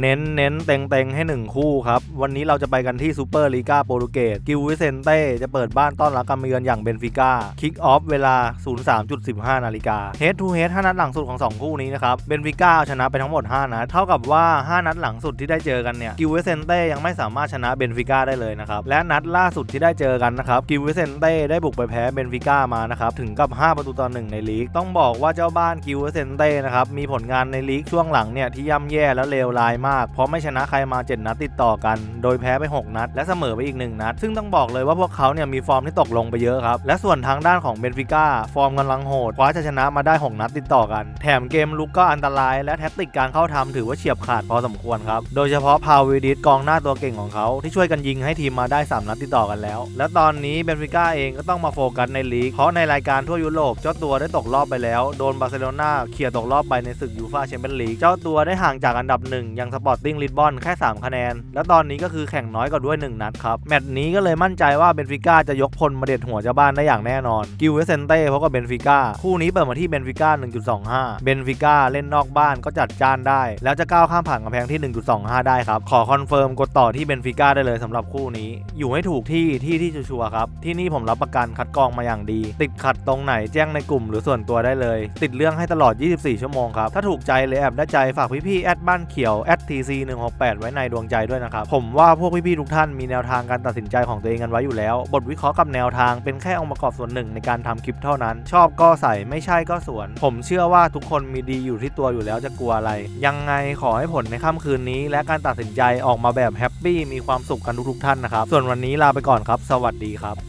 เน้นเน้นเต็งเต็งให้ 1 คู่ครับ วันนี้เราจะไปกันที่ซูเปอร์ลีกาโปรตุเกสกิลวิเซนเต้จะเปิดบ้านต้อนรับการมาเยือนอย่างเบนฟิก้าคิกออฟเวลา 03.15 นาฬิกาเฮดทูเฮด5นัดหลังสุดของ 2 คู่นี้นะครับเบนฟิก้าชนะไปทั้งหมด 5 นัด เท่ากับว่า 5 นัดหลังสุดที่ได้เจอกันเนี่ยกิลวิเซนเต้ยังไม่สามารถชนะเบนฟิก้าได้เลยนะครับและนัดล่าสุดที่ได้เจอกันนะครับกิลวิเซนเต้ได้บุกไปแพ้เบนฟิก้ามานะครับถึงกับ 5 ประตูต่อหนึ่งในลีกต้องบอกว่าเจ้าบ้านกิลวิเซนเต้นะครับมีผลงานในลีกช่วงหลังเนี่ยที่ย่ำแย่และเลวร้ายมาก เพราะไม่ชนะใครมา 7 นัดติดต่อกัน โดยแพ้ไป 6 นัด และเสมอไปอีก 1 นัด ซึ่งต้องบอกเลยว่าพวกเขาเนี่ยมีฟอร์มที่ตกลงไปเยอะครับ และส่วนทางด้านของเบนฟิก้าฟอร์มกำลังโหดคว้าชัยชนะมาได้ 6 นัดติดต่อกัน แถมเกมลุกก็อันตราย และแท็กติกการเข้าทำถือว่าเฉียบขาดพอสมควรครับ โดยเฉพาะพาวิดิสกองหน้าตัวเก่งของเขาที่ช่วยกันยิงให้ทีมมาได้ 3 นัดติดต่อกันแล้ว และตอนนี้เบนฟิก้าเองก็ต้องมาโฟกัสในลีกเพราะในรายการทั่วยุโรปเจ้าตัวได้ตกรอบไปแล้ว โดนบาร์เซโลนาเคลียร์ตกรอบไปในศึกยูฟ่าแชมเปี้ยนลีกเจ้าตัวได้ห่างจากอันดับหนึ่งยังสปอร์ติ้งลิสบอนแค่ 3 คะแนน และตอนนี้ก็คือแข่งน้อยกว่าด้วย 1 นัดครับ แมตช์นี้ก็เลยมั่นใจว่าเบนฟิก้าจะยกพลมาเด็ดหัวเจ้าบ้านได้อย่างแน่นอน กิลเวสเซนเต้พราะกับเบนฟิก้าคู่นี้เปิดมาที่เบนฟิก้า 1.25 เบนฟิก้าเล่นนอกบ้านก็จัดจ้านได้ แล้วจะก้าวข้ามผ่านกำแพงที่ 1.25 ได้ครับ ขอคอนเฟิร์มกดต่อที่เบนฟิก้าได้เลยสำหรับคู่นี้ อยู่ให้ถูกที่ที่ที่ชัวร์ครับที่นี่ผมรับประกันคัดกรองมาอย่างดี ติดขัดตรงไหนแจ้งในกลุ่มหรือส่วนตัวได้เลย ติดเรื่องให้ตลอด 24 ชั่วโมงครับถ้าถูกใจเลยแอบได้ใจฝากพี่ๆแอดบ้านเขียว @tc 168ไว้ในดวงใจด้วยนะครับ ผมว่าพวกพี่ๆทุกท่านมีแนวทางการตัดสินใจของตัวเองกันไว้อยู่แล้ว บทวิเคราะห์กับแนวทางเป็นแค่องค์ประกอบส่วนหนึ่งในการทำคลิปเท่านั้น ชอบก็ใส่ไม่ใช่ก็สวน ผมเชื่อว่าทุกคนมีดีอยู่ที่ตัวอยู่แล้วจะกลัวอะไร ยังไงขอให้ผลในค่ำคืนนี้ และการตัดสินใจออกมาแบบแฮปปี้มีความสุขกันทุกๆท่านนะครับส่วนวันนี้ลาไปก่อนครับ สวัสดีครับ